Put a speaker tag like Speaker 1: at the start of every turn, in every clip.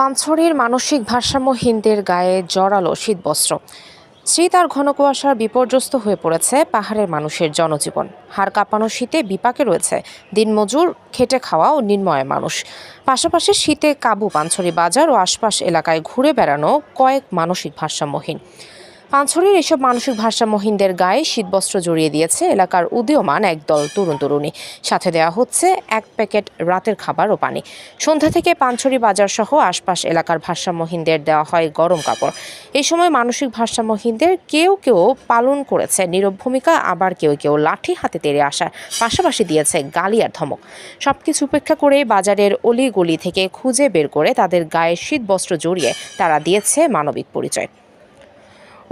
Speaker 1: পাঞ্ছড়ির মানসিক ভারসাম্যহীনদের গায়ে জড়ালো শীতবস্ত্র। শীত আর ঘন কুয়াশার বিপর্যস্ত হয়ে পড়েছে পাহাড়ের মানুষের জনজীবন। হাড় কাঁপানো শীতে বিপাকে রয়েছে দিনমজুর, খেটে খাওয়া ও নির্ময় মানুষ। পাশাপাশি শীতে কাবু পাঞ্ছড়ি বাজার ও আশপাশ এলাকায় ঘুরে বেড়ানো কয়েক মানসিক ভারসাম্যহীন। পাঞ্ছড়ির এসব মানসিক ভারসাম্যহীনদের গায়ে শীতবস্ত্র জড়িয়ে দিয়েছে এলাকার উদীয়মান একদল তরুণ তরুণী। সাথে দেওয়া হচ্ছে এক প্যাকেট রাতের খাবার ও পানি। সন্ধ্যা থেকে পাঞ্ছড়ি বাজার সহ আশপাশ এলাকার ভারসাম্যহীনদের দেওয়া হয় গরম কাপড়। এই সময় মানসিক ভারসাম্যহীনদের কেউ কেউ পালন করেছে নীরব ভূমিকা, আবার কেউ কেউ লাঠি হাতে তেড়ে আসার পাশাপাশি দিয়েছে গালি আর ধমক। সবকিছু উপেক্ষা করে বাজারের অলি গলি থেকে খুঁজে বের করে তাদের গায়ে শীতবস্ত্র জড়িয়ে তারা দিয়েছে মানবিক পরিচয়।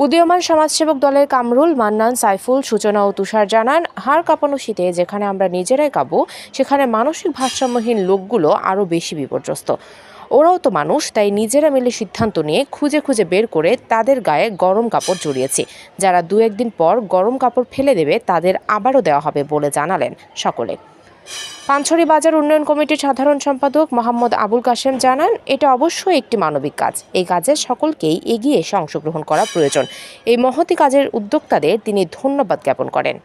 Speaker 1: উদীয়মান সমাজসেবক দলের কামরুল, মান্নান, সাইফুল, সূচনা ও তুষার জানান হাড় কাঁপানো শীতে যেখানে আমরা নিজেরাই কাঁপবো সেখানে মানসিক ভারসাম্যহীন লোকগুলো আরও বেশি বিপর্যস্ত। ওরাও তো মানুষ, তাই নিজেরা মিলে সিদ্ধান্ত নিয়ে খুঁজে খুঁজে বের করে তাদের গায়ে গরম কাপড় জড়িয়েছে। যারা দু একদিন পর গরম কাপড় ফেলে দেবে, তাদের আবারও দেওয়া হবে বলে জানালেন সকলে। পাঞ্ছড়ি বাজার উন্নয়ন কমিটির সাধারণ সম্পাদক মোহাম্মদ আবুল কাশেম জানান, এটা অবশ্যই একটি মানবিক কাজ। এই কাজে সকলকেই এগিয়ে এসে অংশগ্রহণ করা প্রয়োজন। এই মহতি কাজের উদ্যোক্তাদের তিনি ধন্যবাদ জ্ঞাপন করেন।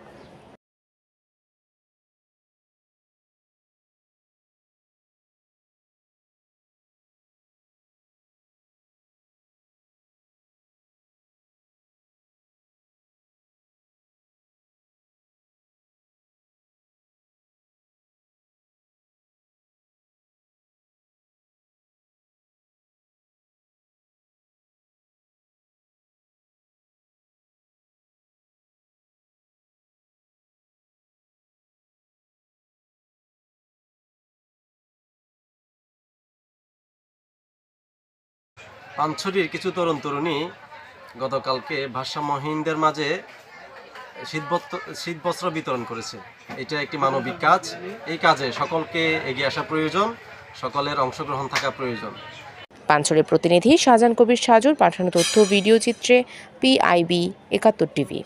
Speaker 2: পাঞ্ছড়ির কিছু তরুণ তরুণী গতকালকে ভারসাম্যহীনদের মাঝে শীতবস্ত্র শীতবস্ত্র বিতরণ করেছে। এটা একটি মানবিক কাজ। এই কাজে সকলকে এগিয়ে আসা প্রয়োজন, সকলের অংশগ্রহণ থাকা প্রয়োজন।
Speaker 1: পাঞ্ছড়ির প্রতিনিধি শাহজাহান কবির সাজুর পাঠানো তথ্য ভিডিও চিত্রে পিআইবি একাত্তর টিভি।